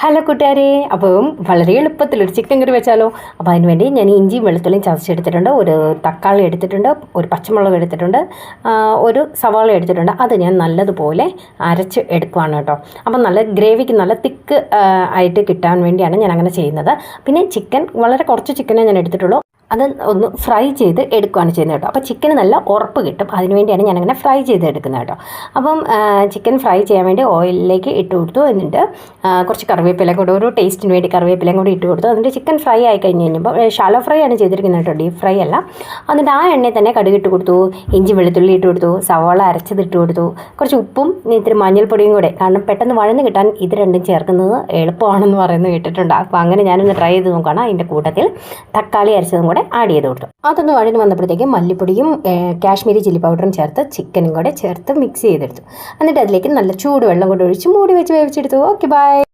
Hello കൂട്ടുകാരെ. അപ്പം വളരെ എളുപ്പത്തിൽ ഒരു ചിക്കൻ കറി വെച്ചാലോ. അപ്പോൾ അതിന് വേണ്ടി ഞാൻ ഇഞ്ചിയും വെളുത്തുള്ളിയും ചതച്ചെടുത്തിട്ടുണ്ട് ഒരു തക്കാളി എടുത്തിട്ടുണ്ട്. ഒരു പച്ചമുളക് എടുത്തിട്ടുണ്ട്. ഒരു സവാള എടുത്തിട്ടുണ്ട്. അത് ഞാൻ നല്ലതുപോലെ അരച്ച് എടുക്കുവാണ് കേട്ടോ. അപ്പം നല്ല ഗ്രേവിക്ക് നല്ല തിക്ക് ആയിട്ട് കിട്ടാൻ വേണ്ടിയാണ് ഞാൻ അങ്ങനെ ചെയ്യുന്നത്. പിന്നെ ചിക്കൻ വളരെ കുറച്ച് ചിക്കനേ ഞാൻ എടുത്തിട്ടുള്ളൂ. അത് ഒന്ന് ഫ്രൈ ചെയ്ത് എടുക്കുകയാണ് ചെയ്യുന്നത് കേട്ടോ. അപ്പോൾ ചിക്കന് നല്ല ഉറപ്പ് കിട്ടും. അതിന് വേണ്ടിയാണ് ഞാനങ്ങനെ ഫ്രൈ ചെയ്ത് എടുക്കുന്നത് കേട്ടോ. അപ്പം ചിക്കൻ ഫ്രൈ ചെയ്യാൻ വേണ്ടി ഓയിലിലേക്ക് ഇട്ട് കൊടുത്തു എന്നിട്ട് കുറച്ച് കറിവേപ്പില കൂടെ ഒരു ടേസ്റ്റിന് വേണ്ടി കറിവേപ്പിലയും കൂടി ഇട്ട് കൊടുത്തു. എന്നിട്ട് ചിക്കൻ ഫ്രൈ ആയി കഴിഞ്ഞ് കഴിഞ്ഞപ്പോൾ ഷാലോ ഫ്രൈ ആണ് ചെയ്തിരിക്കുന്നത് കേട്ടോ ഡീപ് ഫ്രൈ അല്ല. എന്നിട്ട് ആ എണ്ണയിൽ തന്നെ കടുക് ഇട്ട് കൊടുത്തു ഇഞ്ചി വെളുത്തുള്ളി ഇട്ട് കൊടുത്തു സവാള അരച്ചത് ഇട്ട് കൊടുത്തു കുറച്ച് ഉപ്പും ഇത്തിരി മഞ്ഞൾപ്പൊടിയും കൂടെ. കാരണം പെട്ടെന്ന് വഴന്ന് കിട്ടാൻ ഇത് രണ്ടും ചേർക്കുന്നത് എളുപ്പമാണെന്ന് പറയുന്നത് കേട്ടിട്ടുണ്ട്. അപ്പോൾ അങ്ങനെ ഞാനൊന്ന് ട്രൈ ചെയ്ത് നോക്കുകയാണ്. അതിന്റെ കൂട്ടത്തിൽ തക്കാളി അരച്ചതും കൂടെ ആഡ് ചെയ്ത് കൊടുത്തു. അതൊന്ന് വഴന്ന് വന്നപ്പോഴത്തേക്കും മല്ലിപ്പൊടിയും കാശ്മീരി ചില്ലി പൗഡറും ചേർത്ത് ചിക്കനും കൂടെ ചേർത്ത് മിക്സ് ചെയ്തെടുത്തു. എന്നിട്ട് അതിലേക്ക് നല്ല ചൂടുവെള്ളം കൊണ്ട് ഒഴിച്ച് മൂടി വെച്ച് വേവിച്ചെടുത്തു. Okay bye